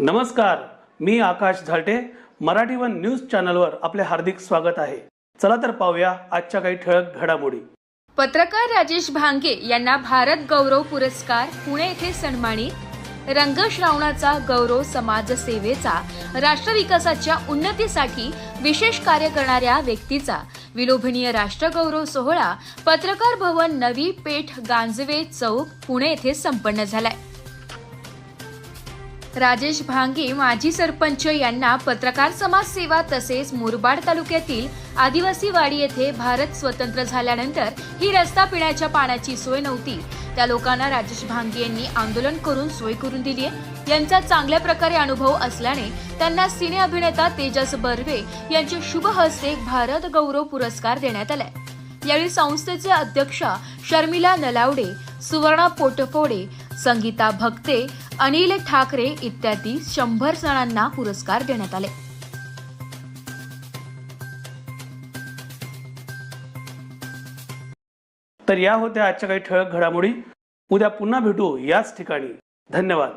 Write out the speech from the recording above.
नमस्कार मी Akash Jhalte. Marathi one news चॅनलवर आपले हार्दिक स्वागत आहे. चला तर पाहूया आजच्या काही ठळक घडामोडी. पत्रकार राजेश भांगे यांना भारत गौरव पुरस्कार पुणे येथे सन्मानित. रंगश्रावणाचा गौरव समाजसेवेचा राष्ट्रविकासाच्या उन्नतीसाठी विशेष कार्य करणाऱ्या व्यक्तीचा. विलोभनीय राष्ट्रगौरव सोहळा पत्रकार भवन नवी पेठ गांजवे चौक पुणे येथे संपन्न झालाय. राजेश भांगे माजी सरपंच यांना पत्रकार समाज सेवा तसेच मुरबाड तालुक्यातील आदिवासी वाडी येथे भारत स्वतंत्र झाल्यानंतर ही रस्ता पिण्याच्या पाण्याची सोय नव्हती. त्या लोकांना राजेश भांगे यांनी आंदोलन करून सोय करून दिली आहे. यांचा चांगल्या प्रकारे अनुभव असल्याने त्यांना सिने अभिनेता तेजस बर्वे यांच्या शुभ हस्ते भारत गौरव पुरस्कार देण्यात आलाय. यावेळी संस्थेचे अध्यक्ष शर्मिला नलावडे सुवर्णा पोटफोडे संगीता भक्ते अनिल ठाकरे इत्यादी शंभर जणांना पुरस्कार देण्यात आले. तर या होत्या आजच्या काही ठळक घडामोडी. उद्या पुन्हा भेटू याच ठिकाणी. धन्यवाद.